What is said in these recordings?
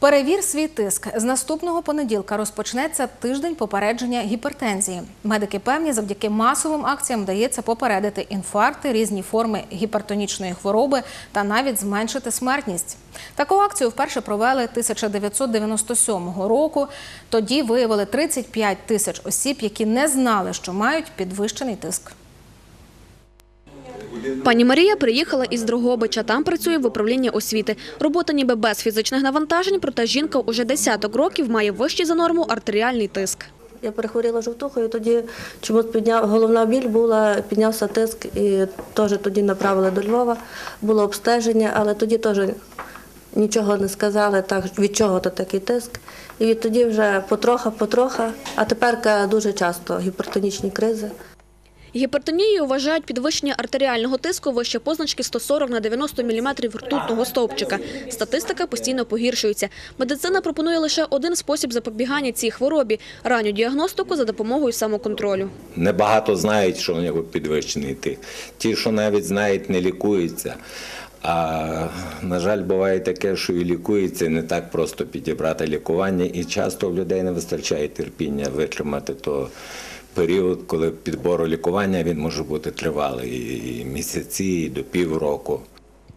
Перевір свій тиск. З наступного понеділка розпочнеться тиждень попередження гіпертензії. Медики певні, завдяки масовим акціям вдається попередити інфаркти, різні форми гіпертонічної хвороби та навіть зменшити смертність. Таку акцію вперше провели 1997 року. Тоді виявили 35 тисяч осіб, які не знали, що мають підвищений тиск. Пані Марія приїхала із Дрогобича. Там працює в управлінні освіти. Робота ніби без фізичних навантажень, проте жінка уже десяток років має вищий за норму артеріальний тиск. Я перехворіла жовтухою, тоді чомусь підняв головна біль була, піднявся тиск і теж тоді направили до Львова. Було обстеження, але тоді теж нічого не сказали, так від чого то такий тиск. І відтоді вже потроха, потроха, а тепер дуже часто гіпертонічні кризи. Гіпертонією вважають підвищення артеріального тиску вище позначки 140 на 90 мм ртутного стовпчика. Статистика постійно погіршується. Медицина пропонує лише один спосіб запобігання цій хворобі – ранню діагностику за допомогою самоконтролю. Небагато знають, що у нього підвищений тиск. Ті, що навіть знають, не лікуються. А на жаль, буває таке, що і лікується, не так просто підібрати лікування, і часто в людей не вистачає терпіння витримати то період, коли підбору лікування він може бути тривалий і місяці, і до півроку.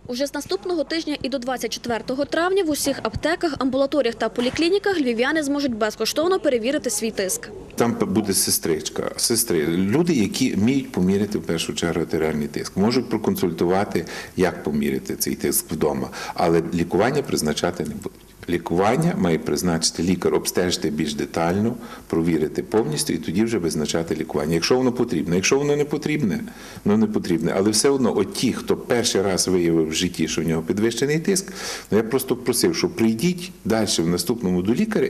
Уже з наступного тижня і до 24 травня в усіх аптеках, амбулаторіях та поліклініках львів'яни зможуть безкоштовно перевірити свій тиск. Там буде сестричка, сестри, люди, які вміють поміряти в першу чергу артеріальний тиск, можуть проконсультувати, як поміряти цей тиск вдома, але лікування призначати не будуть. Лікування має призначити лікар, обстежити більш детально, провірити повністю і тоді вже визначати лікування. Якщо воно потрібне, якщо воно не потрібне, воно не потрібне. Але все одно, от ті, хто перший раз виявив в житті, що в нього підвищений тиск, ну я просто просив, що прийдіть далі в наступному до лікаря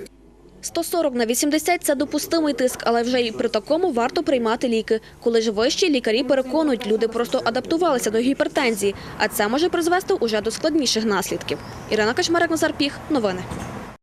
140 на 80 – це допустимий тиск, але вже і при такому варто приймати ліки. Коли ж вищі, лікарі переконують, люди просто адаптувалися до гіпертензії, а це може призвести уже до складніших наслідків. Ірина Кашмарик Назар Піх. Новини.